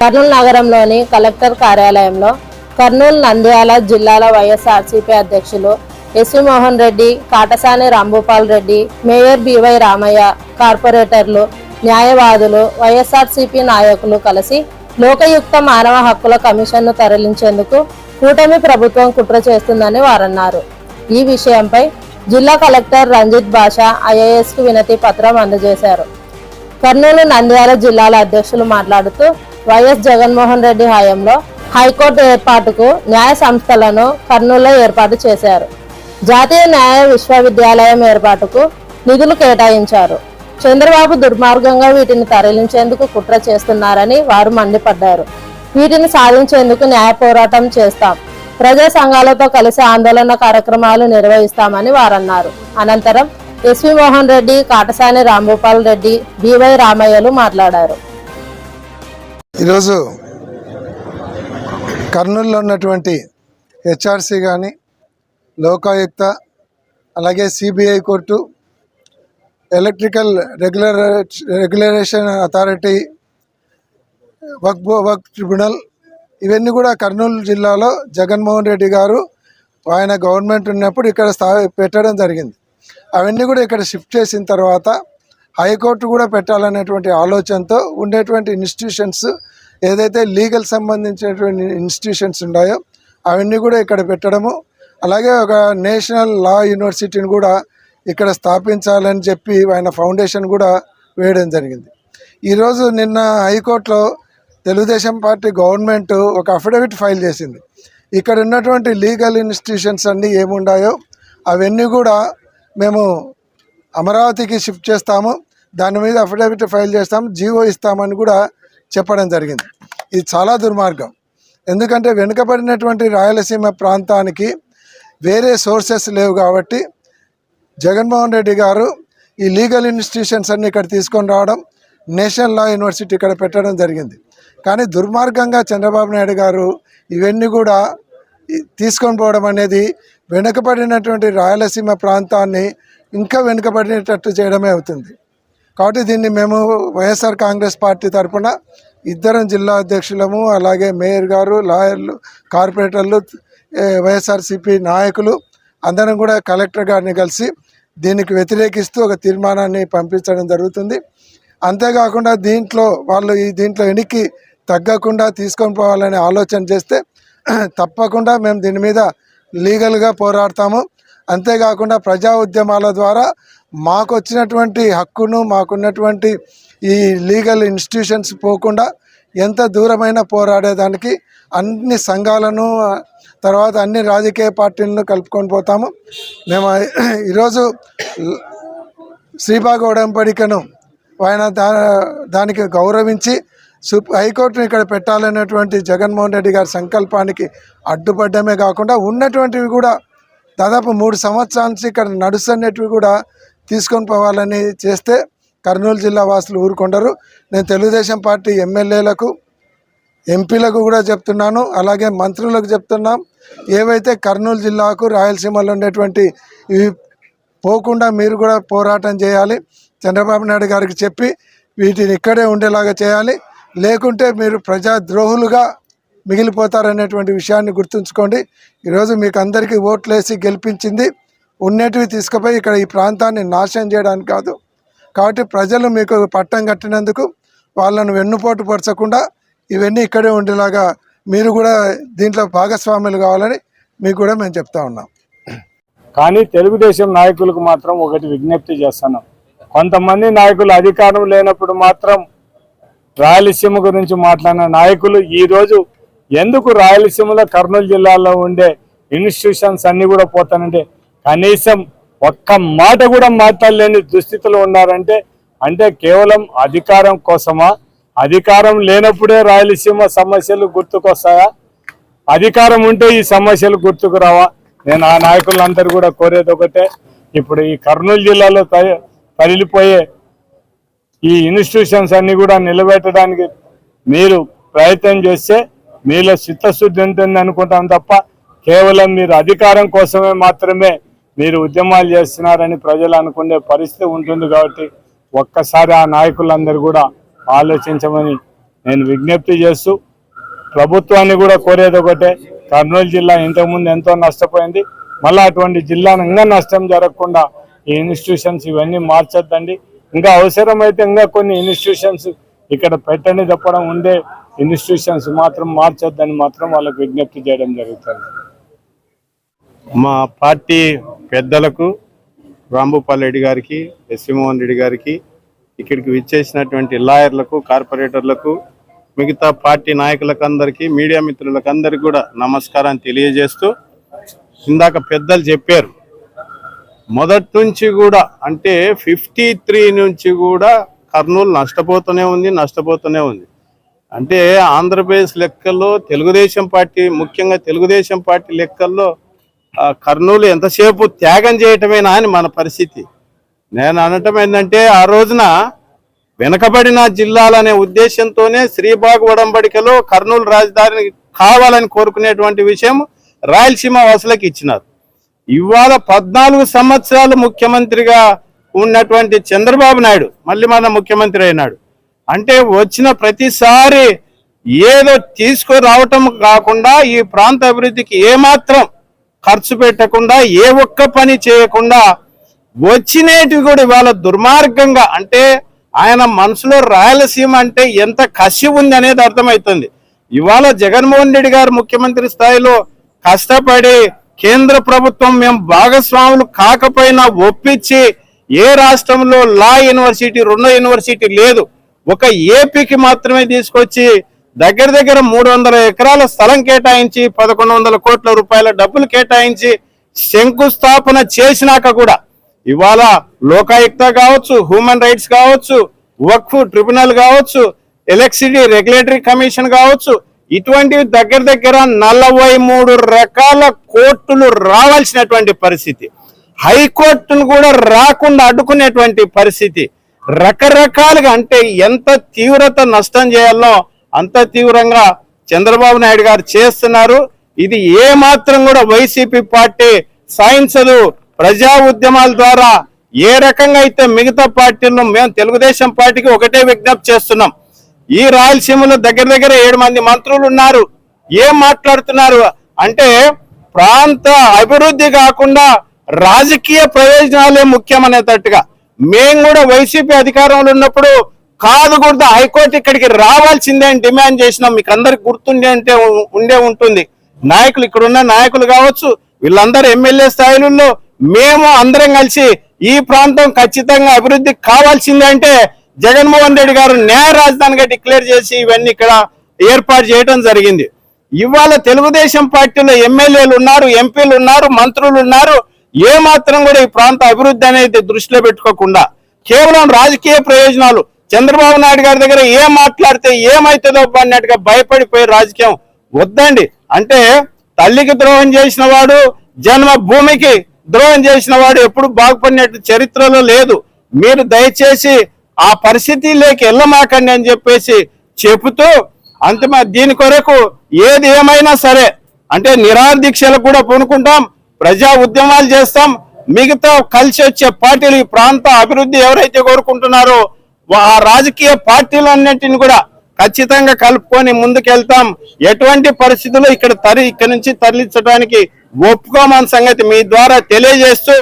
కర్నూలు నగరంలోని కలెక్టర్ కార్యాలయంలో కర్నూలు నంద్యాల జిల్లాల వైఎస్ఆర్సీపీ అధ్యక్షులు SV Mohan Reddy Katasani Rambhupal Reddy mayor BY Ramaiah కార్పొరేటర్లు న్యాయవాదులు వైఎస్ఆర్సీపీ నాయకులు కలిసి లోకయుక్త మానవ హక్కుల కమిషన్ను తరలించేందుకు కూటమి ప్రభుత్వం కుట్ర చేస్తుందని వారన్నారు. ఈ విషయంపై జిల్లా కలెక్టర్ రంజిత్ బాషా ఐఏఎస్కు వినతి పత్రం అందజేశారు. కర్నూలు నంద్యాల జిల్లాల అధ్యక్షులు మాట్లాడుతూ వైఎస్ జగన్మోహన్ రెడ్డి హయాంలో హైకోర్టు ఏర్పాటుకు న్యాయ సంస్థలను కర్నూలులో ఏర్పాటు చేశారు. జాతీయ న్యాయ విశ్వవిద్యాలయం ఏర్పాటుకు నిధులు కేటాయించారు. చంద్రబాబు దుర్మార్గంగా వీటిని తరలించేందుకు కుట్ర చేస్తున్నారని వారు మండిపడ్డారు. వీటిని సాధించేందుకు న్యాయ పోరాటం చేస్తాం. ప్రజా సంఘాలతో కలిసి ఆందోళన కార్యక్రమాలు నిర్వహిస్తామని వారన్నారు. అనంతరం ఎస్వి మోహన్ రెడ్డి కాటసాని రాంభూపాల్ రెడ్డి బివై రామయ్యలు మాట్లాడారు. ఈరోజు కర్నూలులో ఉన్నటువంటి హెచ్ఆర్సి కానీ లోకాయుక్త అలాగే CBI court electrical regular regulation authority Waqf బో- వక్ ట్రిబ్యునల్ ఇవన్నీ కూడా కర్నూలు జిల్లాలో జగన్మోహన్ రెడ్డి గారు ఆయన గవర్నమెంట్ ఉన్నప్పుడు ఇక్కడ స్థా పెట్టడం జరిగింది. అవన్నీ కూడా ఇక్కడ షిఫ్ట్ చేసిన తర్వాత హైకోర్టు కూడా పెట్టాలనేటువంటి ఆలోచనతో ఉండేటువంటి ఇన్స్టిట్యూషన్స్ ఏదైతే లీగల్ సంబంధించినటువంటి ఇన్స్టిట్యూషన్స్ ఉన్నాయో అవన్నీ కూడా ఇక్కడ పెట్టడము. అలాగే ఒక నేషనల్ లా యూనివర్సిటీని కూడా ఇక్కడ స్థాపించాలని చెప్పి ఆయన ఫౌండేషన్ కూడా వేయడం జరిగింది. ఈరోజు నిన్న హైకోర్టులో తెలుగుదేశం పార్టీ గవర్నమెంట్ ఒక అఫిడవిట్ ఫైల్ చేసింది. ఇక్కడ ఉన్నటువంటి లీగల్ ఇన్స్టిట్యూషన్స్ అన్నీ ఏముండాయో అవన్నీ కూడా మేము అమరావతికి షిఫ్ట్ చేస్తాము. దాని మీద అఫిడవిట్ ఫైల్ చేస్తాం జీవో ఇస్తామని కూడా చెప్పడం జరిగింది. ఇది చాలా దుర్మార్గం. ఎందుకంటే వెనుకబడినటువంటి రాయలసీమ ప్రాంతానికి వేరే సోర్సెస్ లేవు కాబట్టి జగన్మోహన్ రెడ్డి గారు ఈ లీగల్ ఇన్స్టిట్యూషన్స్ అన్ని ఇక్కడ తీసుకొని రావడం నేషనల్ లా యూనివర్సిటీ ఇక్కడ పెట్టడం జరిగింది. కానీ దుర్మార్గంగా చంద్రబాబు నాయుడు గారు ఇవన్నీ కూడా తీసుకొని పోవడం అనేది వెనుకబడినటువంటి రాయలసీమ ప్రాంతాన్ని ఇంకా వెనుకబడినట్టు చేయడమే అవుతుంది. కాబట్టి దీన్ని మేము వైఎస్ఆర్ కాంగ్రెస్ పార్టీ తరఫున ఇద్దరం జిల్లా అధ్యక్షులము అలాగే మేయర్ గారు లాయర్లు కార్పొరేటర్లు వైఎస్ఆర్సిపి నాయకులు అందరం కూడా కలెక్టర్ గారిని కలిసి దీనికి వ్యతిరేకిస్తూ ఒక తీర్మానాన్ని పంపించడం జరుగుతుంది. అంతేకాకుండా దీంట్లో వాళ్ళు ఈ దీంట్లో వెనక్కి తగ్గకుండా తీసుకొని పోవాలనే ఆలోచన చేస్తే తప్పకుండా మేము దీని మీద లీగల్గా పోరాడతాము. అంతేకాకుండా ప్రజా ఉద్యమాల ద్వారా మాకు వచ్చినటువంటి హక్కును మాకున్నటువంటి ఈ లీగల్ ఇన్స్టిట్యూషన్స్ పోకుండా ఎంత దూరమైన పోరాడేదానికి అన్ని సంఘాలను తర్వాత అన్ని రాజకీయ పార్టీలను కలుపుకొని పోతాము. మేము ఈరోజు శ్రీబాగౌడంపడికను ఆయన దా దానికి గౌరవించి సుప్ హైకోర్టును ఇక్కడ పెట్టాలనేటువంటి జగన్మోహన్ రెడ్డి గారి సంకల్పానికి అడ్డుపడ్డమే కాకుండా ఉన్నటువంటివి కూడా దాదాపు మూడు సంవత్సరాల నుంచి ఇక్కడ నడుస్తున్నటివి కూడా తీసుకొని పోవాలని చేస్తే కర్నూలు జిల్లా వాసులు ఊరుకొండరు. నేను తెలుగుదేశం పార్టీ ఎమ్మెల్యేలకు ఎంపీలకు కూడా చెప్తున్నాను. అలాగే మంత్రులకు చెప్తున్నాం. ఏవైతే కర్నూలు జిల్లాకు రాయలసీమలో ఉండేటువంటి ఇవి పోకుండా మీరు కూడా పోరాటం చేయాలి. చంద్రబాబు నాయుడు గారికి చెప్పి వీటిని ఇక్కడే ఉండేలాగా చేయాలి. లేకుంటే మీరు ప్రజాద్రోహులుగా మిగిలిపోతారనేటువంటి విషయాన్ని గుర్తుంచుకోండి. ఈరోజు మీకు అందరికీ ఓట్లేసి గెలిపించింది ఉన్నటివి తీసుకుపోయి ఇక్కడ ఈ ప్రాంతాన్ని నాశనం చేయడానికి కాదు. కాబట్టి ప్రజలు మీకు పట్టం కట్టినందుకు వాళ్ళను వెన్నుపోటు పరచకుండా ఇవన్నీ ఇక్కడే ఉండేలాగా మీరు కూడా దీంట్లో భాగస్వాములు కావాలని మీకు కూడా మేము చెప్తా ఉన్నాం. కానీ తెలుగుదేశం నాయకులకు మాత్రం ఒకటి విజ్ఞప్తి చేస్తున్నాం కొంతమంది నాయకులు అధికారం లేనప్పుడు మాత్రం రాయలసీమ గురించి మాట్లాడిన నాయకులు ఈరోజు ఎందుకు రాయలసీమలో కర్నూలు జిల్లాలో ఉండే ఇన్స్టిట్యూషన్స్ అన్నీ కూడా పోతానంటే కనీసం ఒక్క మాట కూడా మాట్లాడలేని దుస్థితిలో ఉన్నారంటే అంటే కేవలం అధికారం కోసమా? అధికారం లేనప్పుడే రాయలసీమ సమస్యలు గుర్తుకొస్తాయా? అధికారం ఉంటే ఈ సమస్యలు గుర్తుకు రావా? నేను ఆ నాయకులందరూ కూడా కోరేది ఒకటే ఇప్పుడు ఈ కర్నూలు జిల్లాలో తయ- తరలిపోయే ఈ ఇన్స్టిట్యూషన్స్ అన్ని కూడా నిలబెట్టడానికి మీరు ప్రయత్నం చేస్తే మీలో చిత్తశుద్ధి ఉంటుంది అనుకుంటాం తప్ప కేవలం మీరు అధికారం కోసమే మాత్రమే మీరు ఉద్యమాలు చేస్తున్నారని ప్రజలు అనుకునే పరిస్థితి ఉంటుంది కాబట్టి ఒక్కసారి ఆ నాయకులందరూ కూడా ఆలోచించమని నేను విజ్ఞప్తి చేస్తూ ప్రభుత్వాన్ని కూడా కోరేది ఒకటే. కర్నూలు జిల్లా ఇంతకుముందు ఎంతో నష్టపోయింది. మళ్ళీ అటువంటి జిల్లాను ఇంకా నష్టం జరగకుండా ఈ ఇన్స్టిట్యూషన్స్ ఇవన్నీ మార్చొద్దండి. ఇంకా అవసరమైతే ఇంకా కొన్ని ఇన్స్టిట్యూషన్స్ ఇక్కడ పెట్టండి తప్పడం ఉండే ఇన్స్టిట్యూషన్స్ మాత్రం మార్చొద్దని మాత్రం వాళ్ళకు విజ్ఞప్తి చేయడం జరుగుతుంది. మా పార్టీ పెద్దలకు రాంభూపాల్ రెడ్డి గారికి ఎస్విమోహన్ రెడ్డి గారికి ఇక్కడికి విచ్చేసినటువంటి లాయర్లకు కార్పొరేటర్లకు మిగతా పార్టీ నాయకులకు అందరికీ మీడియా మిత్రులకు అందరికీ కూడా నమస్కారం తెలియజేస్తూ ఇందాక పెద్దలు చెప్పారు. మొదటి నుంచి కూడా అంటే ఫిఫ్టీ త్రీ నుంచి కూడా కర్నూలు నష్టపోతూనే ఉంది నష్టపోతూనే ఉంది. అంటే ఆంధ్రప్రదేశ్ లెక్కల్లో తెలుగుదేశం పార్టీ ముఖ్యంగా తెలుగుదేశం పార్టీ లెక్కల్లో కర్నూలు ఎంతసేపు త్యాగం చేయటమేనా అని మన పరిస్థితి. నేను అనటం ఏంటంటే ఆ రోజున వెనకబడిన జిల్లాలనే ఉద్దేశంతోనే శ్రీబాగ్ ఒడంబడికలో కర్నూలు రాజధాని కావాలని కోరుకునేటువంటి విషయం రాయలసీమ వాసులకు ఇచ్చినారు. ఇవాళ పద్నాలుగు సంవత్సరాలు ముఖ్యమంత్రిగా ఉన్నటువంటి చంద్రబాబు నాయుడు మళ్ళీ మన ముఖ్యమంత్రి అయినాడు. అంటే వచ్చిన ప్రతిసారి ఏదో తీసుకురావటం కాకుండా ఈ ప్రాంత అభివృద్ధికి ఏమాత్రం ఖర్చు పెట్టకుండా ఏ ఒక్క పని చేయకుండా వచ్చినేటివి కూడా ఇవాళ దుర్మార్గంగా అంటే ఆయన మనసులో రాయలసీమ అంటే ఎంత కసి ఉంది అనేది అర్థమవుతుంది. ఇవాళ జగన్మోహన్ రెడ్డి గారు ముఖ్యమంత్రి స్థాయిలో కష్టపడి కేంద్ర ప్రభుత్వం మేము భాగస్వాములు కాకపోయినా ఒప్పించి ఏ రాష్ట్రంలో లా యూనివర్సిటీ రెండో యూనివర్సిటీ లేదు. ఒక ఏపీకి మాత్రమే తీసుకొచ్చి దగ్గర దగ్గర మూడు వందల ఎకరాల స్థలం కేటాయించి పదకొండు వందల కోట్ల రూపాయల డబ్బులు కేటాయించి శంకుస్థాపన చేసినాక కూడా ఇవాళ లోకాయుక్త కావచ్చు హ్యూమన్ రైట్స్ కావచ్చు వక్ఫ్ ట్రిబ్యునల్ కావచ్చు ఎలక్ట్రిసిటీ రెగ్యులేటరీ కమిషన్ కావచ్చు ఇటువంటివి దగ్గర దగ్గర నలభై మూడు రకాల కోర్టులు రావాల్సినటువంటి పరిస్థితి. హైకోర్టును కూడా రాకుండా అడ్డుకునేటువంటి పరిస్థితి. రకరకాలుగా అంటే ఎంత తీవ్రత నష్టం చేయాలో అంత తీవ్రంగా చంద్రబాబు నాయుడు గారు చేస్తున్నారు. ఇది ఏ మాత్రం కూడా వైసీపీ పార్టీ సాయించదు ప్రజా ఉద్యమాల ద్వారా ఏ రకంగా అయితే మిగతా పార్టీలను మేము తెలుగుదేశం పార్టీకి ఒకటే విజ్ఞప్తి చేస్తున్నాం. ఈ రాయలసీమలో దగ్గర దగ్గర ఏడు మంది మంత్రులు ఉన్నారు. ఏం మాట్లాడుతున్నారు? అంటే ప్రాంత అభివృద్ధి కాకుండా రాజకీయ ప్రయోజనాలే ముఖ్యమనేటట్టుగా. మేము కూడా వైసీపీ అధికారంలో ఉన్నప్పుడు కాదు కూడా హైకోర్టు ఇక్కడికి రావాల్సిందే అని డిమాండ్ చేసినాం. మీకు అందరికి గుర్తుండే అంటే ఉండే ఉంటుంది. నాయకులు ఇక్కడ ఉన్న నాయకులు కావచ్చు వీళ్ళందరూ ఎమ్మెల్యే స్థాయిలలో మేము అందరం కలిసి ఈ ప్రాంతం ఖచ్చితంగా అభివృద్ధి కావాల్సిందే అంటే జగన్మోహన్ రెడ్డి గారు న్యాయ రాజధానిగా డిక్లేర్ చేసి ఇవన్నీ ఇక్కడ ఏర్పాటు చేయడం జరిగింది. ఇవాళ తెలుగుదేశం పార్టీలో ఎమ్మెల్యేలు ఉన్నారు ఎంపీలు ఉన్నారు మంత్రులు ఉన్నారు. ఏ మాత్రం కూడా ఈ ప్రాంత అభివృద్ధి అనేది దృష్టిలో పెట్టుకోకుండా కేవలం రాజకీయ ప్రయోజనాలు చంద్రబాబు నాయుడు గారి దగ్గర ఏం మాట్లాడితే ఏమైతుందో అన్నట్టుగా భయపడిపోయి రాజకీయం వద్దండి. అంటే తల్లికి ద్రోహం చేసిన వాడు జన్మ భూమికి ద్రోహం చేసిన వాడు ఎప్పుడు బాగుపడినట్టు చరిత్రలో లేదు. మీరు దయచేసి ఆ పరిస్థితిలోకి వెళ్ళమాకండి అని చెప్పేసి చెబుతూ అంతిమ దీని కొరకు ఏది ఏమైనా సరే అంటే నిరాదీక్షలకు కూడా పూనుకుంటాం ప్రజా ఉద్యమాలు చేస్తాం మిగతా కలిసి వచ్చే పార్టీలు ఈ ప్రాంత అభివృద్ధి ఎవరైతే కోరుకుంటున్నారో ఆ రాజకీయ పార్టీలన్నింటిని కూడా ఖచ్చితంగా కలుపుకొని ముందుకెళ్తాం. ఎటువంటి పరిస్థితుల్లో ఇక్కడ తరి ఇక్కడ నుంచి తరలించడానికి ఒప్పుకోమని సంగతి మీ ద్వారా తెలియజేస్తూ